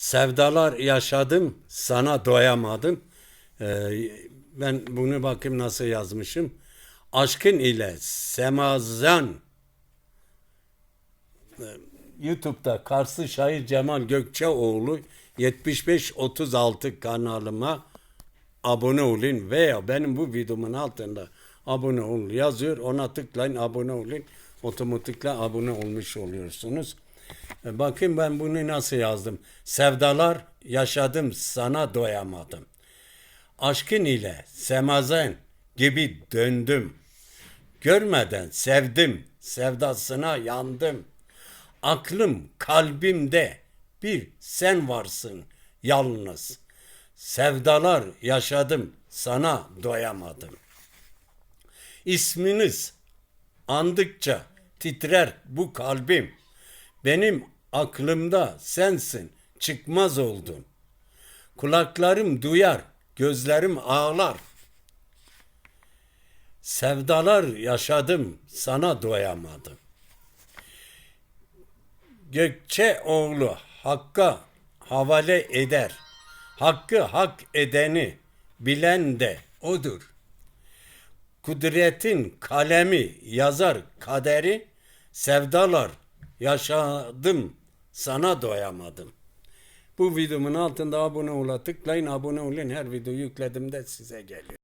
Sevdalar yaşadım, sana doyamadım. Ee, ben bunu bakayım nasıl yazmışım. Aşkın ile semazan Ee, YouTube'da Karslı şair Cemal Gökçeoğlu 7536 kanalıma abone olun veya benim bu videomun altında abone ol yazıyor. Ona tıklayın abone olun. Otomatikle abone olmuş oluyorsunuz. E, Bakın ben bunu nasıl yazdım. Sevdalar yaşadım sana doyamadım. Aşkın ile semazen gibi döndüm. Görmeden sevdim, sevdasına yandım. Aklım kalbimde bir sen varsın yalnız. Sevdalar yaşadım, sana doyamadım. İsminiz andıkça titrer bu kalbim. Benim aklımda sensin, çıkmaz oldum. Kulaklarım duyar, gözlerim ağlar. Sevdalar yaşadım, sana doyamadım. Gökçe oğlu Hakk'a havale eder. Hakkı hak edeni bilen de odur. Kudretin kalemi yazar kaderi, sevdalar yaşadım, sana doyamadım. Bu videomun altında abone ola tıklayın, abone olun. Her video yükledim de size geliyor.